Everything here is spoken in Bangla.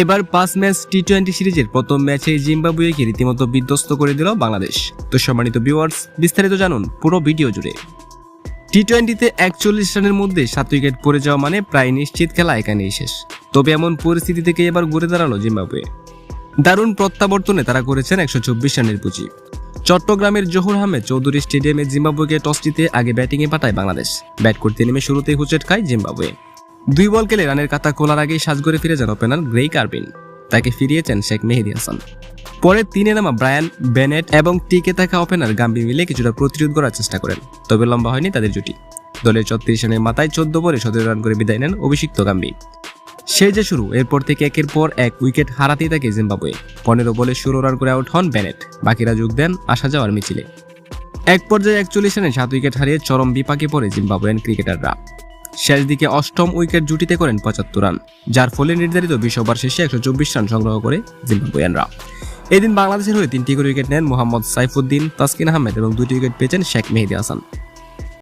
এবার পাঁচ ম্যাচ টি টোয়েন্টি সিরিজের প্রথম ম্যাচে জিম্বাবুয়েকে রীতিমতো বিধ্বস্ত করে দিল বাংলাদেশ। তো সম্মানিত ভিউয়ার্স বিস্তারিত জানুন পুরো ভিডিও জুড়ে। টি টোয়েন্টিতে একচল্লিশ রানের মধ্যে সাত উইকেট পড়ে যাওয়া মানে প্রায় নিশ্চিত খেলা এখানেই শেষ। তবে এমন পরিস্থিতি থেকে এবার ঘুরে দাঁড়াল জিম্বাবুয়ে। দারুণ প্রত্যাবর্তনে তারা করেছেন একশো চব্বিশ রানের পুঁজি। চট্টগ্রামের জহুর আহমেদ চৌধুরী স্টেডিয়ামে জিম্বাবুয়েকে টস জিতে আগে ব্যাটিংয়ে পাঠায় বাংলাদেশ। ব্যাট করতে নেমে শুরুতেই হুচেট খায় জিম্বাবুয়ে। দুই বল খেলে রানের কাতা খোলার আগেই সাজগরে ফিরে যান ওপেনার গ্রেই কার্বিন তাকে ফিরিয়েছেন শেখ মেহেদি হাসান। পরে তিনে নামা ব্রায়ান বেনেট এবং টিকে থাকা ওপেনার গাম্বি মিলে কিছুটা প্রতিরোধ করার চেষ্টা করেন। তবে লম্বা হয়নি তাদের জুটি। দলের ছত্রিশ রানের মাথায় চোদ্দ বলে সতেরো রান করে বিদায় নেন অভিষিক্ত গাম্বি সেই যে শুরু, এরপর থেকে একের পর এক উইকেট হারাতেই থাকে জিম্বাবুয়ে। পনেরো বলে ষোলো রান করে আউট হন বেনেট। বাকিরা যোগ দেন আসা যাওয়ার মিছিলে। এক পর্যায়ে একচল্লিশ রানে সাত উইকেট হারিয়ে চরম বিপাকে পড়ে জিম্বাবুয়ান ক্রিকেটাররা। শেষ দিকে অষ্টম উইকেট জুটিতে করেন পঁচাত্তর রান, যার ফলে নির্ধারিত বিশ ওভার শেষে একশো চব্বিশ রান সংগ্রহ করে জিম্বাবুয়ানরা। এদিন বাংলাদেশের হয়ে তিনটি করে উইকেট নেন মোহাম্মদ সাইফুদ্দিন, তাসকিন আহমেদ এবং দুটি উইকেট পেয়েছেন শেখ মেহেদি হাসান।